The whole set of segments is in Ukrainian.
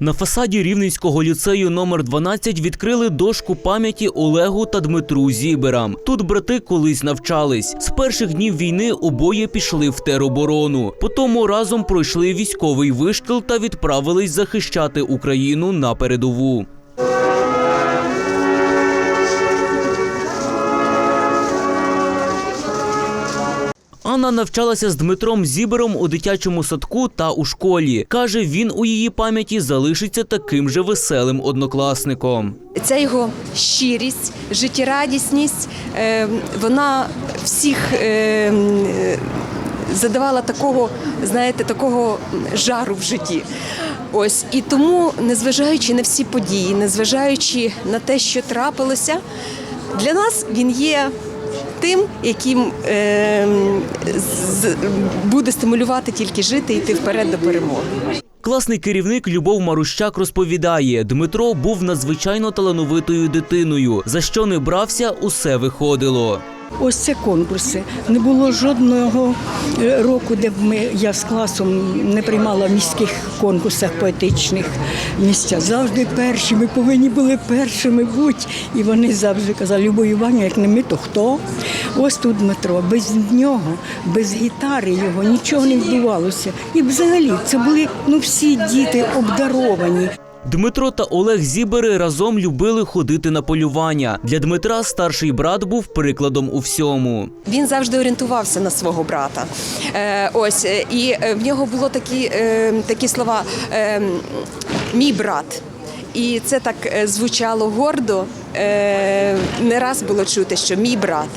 На фасаді Рівненського ліцею номер 12 відкрили дошку пам'яті Олегу та Дмитру Зіберам. Тут брати колись навчались. З перших днів війни обоє пішли в тероборону. Потому разом пройшли військовий вишкіл та відправились захищати Україну на передову. Анна навчалася з Дмитром Зібером у дитячому садку та у школі. Каже, він у її пам'яті залишиться таким же веселим однокласником. Ця його щирість, життєрадісність, е, вона всіх е, задавала такого, знаєте, такого жару в житті. Ось і тому, незважаючи на всі події, незважаючи на те, що трапилося, для нас він є тим, яким е, з- буде стимулювати тільки жити і йти вперед до перемоги. Класний керівник Любов Марущак розповідає, Дмитро був надзвичайно талановитою дитиною. За що не брався, усе виходило. Ось це конкурси. Не було жодного е, року, де б ми я з класом не приймала в міських конкурсах поетичних місця. Завжди перші. Ми повинні були першими бути. І вони завжди казали, Любов Іванівна, як не ми, то хто? Ось тут Дмитро. Без нього, без гітари його нічого не вдавалося. І взагалі це були ну всі діти обдаровані. Дмитро та Олег Зібери разом любили ходити на полювання. Для Дмитра старший брат був прикладом у всьому. Він завжди орієнтувався на свого брата. Е, ось е, і е, в нього було такі, е, такі слова е, мій брат. І це так е, звучало гордо. Е, не раз було чути, що мій брат.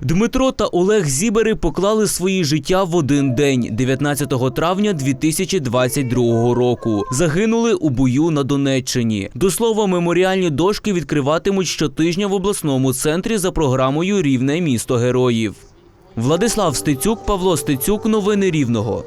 Дмитро та Олег Зібери поклали свої життя в один день, 19 травня 2022 року. Загинули у бою на Донеччині. До слова, меморіальні дошки відкриватимуть щотижня в обласному центрі за програмою Рівне місто героїв. Владислав Стецюк, Павло Стецюк. Новини Рівного.